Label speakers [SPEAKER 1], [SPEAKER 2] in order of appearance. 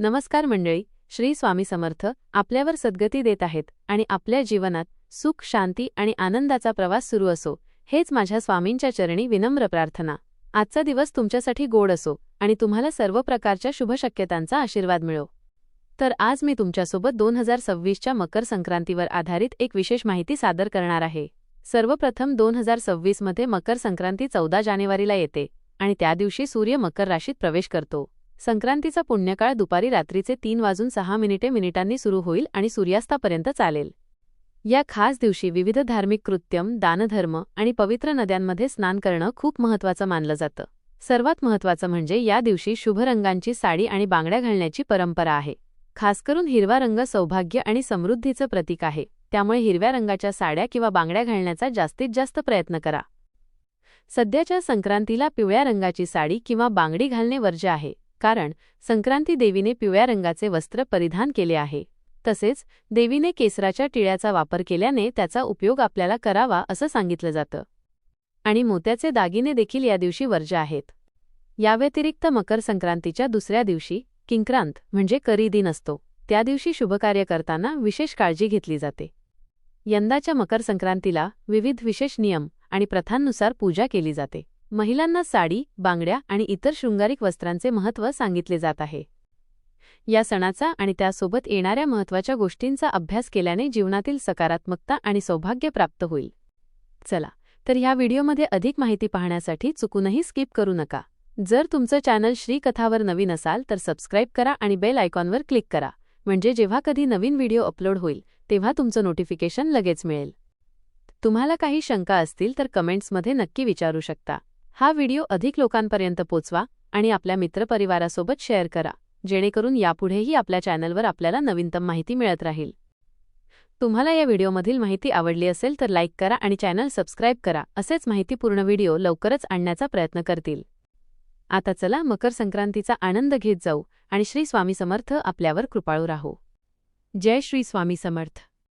[SPEAKER 1] नमस्कार मंडळी श्री स्वामी समर्थ आपल्यावर सद्गती देत आहेत आणि आपल्या जीवनात सुख शांती आणि आनंदाचा प्रवास सुरू असो हेच माझ्या स्वामींच्या चरणी विनम्र प्रार्थना. आजचा दिवस तुमच्यासाठी गोड असो आणि तुम्हाला सर्व प्रकारच्या शुभ शक्यतांचा आशीर्वाद मिळो. तर आज मी तुमच्यासोबत दोन हजार सव्वीसच्या मकर संक्रांतीवर आधारित एक विशेष माहिती सादर करणार आहे. सर्वप्रथम दोन हजार सव्वीसमध्ये मकर संक्रांती चौदा जानेवारीला येते आणि त्या दिवशी सूर्य मकर राशीत प्रवेश करतो. संक्रांतीचा पुण्यकाळ दुपारी रात्रीचे तीन वाजून सहा मिनिटे मिनिटांनी सुरू होईल आणि सूर्यास्तापर्यंत चालेल. या खास दिवशी विविध धार्मिक कृत्यम दानधर्म आणि पवित्र नद्यांमध्ये स्नान करणं खूप महत्त्वाचं मानलं जातं. सर्वात महत्त्वाचं म्हणजे या दिवशी शुभ रंगांची साडी आणि बांगड्या घालण्याची परंपरा आहे. खास करून हिरवा रंग सौभाग्य आणि समृद्धीचं प्रतीक आहे. त्यामुळे हिरव्या रंगाच्या साड्या किंवा बांगड्या घालण्याचा जास्तीत जास्त प्रयत्न करा. सध्याच्या संक्रांतीला पिवळ्या रंगाची साडी किंवा बांगडी घालणे वर्ज्य आहे. कारण संक्रांती देवीने पिवळ्या रंगाचे वस्त्र परिधान केले आहे. तसेच देवीने केसराच्या टिळ्याचा वापर केल्याने त्याचा उपयोग आपल्याला करावा असं सांगितलं जातं. आणि मोत्याचे दागिने देखील या दिवशी वर्ज्य आहेत. याव्यतिरिक्त मकर संक्रांतीच्या दुसऱ्या दिवशी किंक्रांत म्हणजे करी दिन असतो. त्या दिवशी शुभकार्य करताना विशेष काळजी घेतली जाते. यंदाच्या मकर संक्रांतीला विविध विशेष नियम आणि प्रथांनुसार पूजा केली जाते. महिलांना साडी बांगड्या आणि इतर शृंगारिक वस्त्रांचे महत्त्व सांगितले जात आहे. या सणाचा आणि त्यासोबत येणाऱ्या महत्त्वाच्या गोष्टींचा अभ्यास केल्याने जीवनातील सकारात्मकता आणि सौभाग्य प्राप्त होईल. चला तर ह्या व्हिडिओमध्ये अधिक माहिती पाहण्यासाठी चुकूनही स्किप करू नका. जर तुमचं चॅनल श्रीकथावर नवीन असाल तर सबस्क्राईब करा आणि बेल आयकॉनवर क्लिक करा. म्हणजे जेव्हा कधी नवीन व्हिडिओ अपलोड होईल तेव्हा तुमचं नोटिफिकेशन लगेच मिळेल. तुम्हाला काही शंका असतील तर कमेंट्समध्ये नक्की विचारू शकता. हा व्हिडिओ अधिक लोकांपर्यंत पोचवा आणि आपल्या मित्रपरिवारासोबत शेअर करा जेणेकरून यापुढेही आपल्या चॅनलवर आपल्याला नवीनतम माहिती मिळत राहील. तुम्हाला या व्हिडिओमधील माहिती आवडली असेल तर लाईक करा आणि चॅनल सबस्क्राईब करा असेच माहितीपूर्ण व्हिडिओ लवकरच आणण्याचा प्रयत्न करतील. आता चला मकर संक्रांतीचा आनंद घेत जाऊ आणि श्री स्वामी समर्थ आपल्यावर कृपाळू राहू. जय श्री स्वामी समर्थ.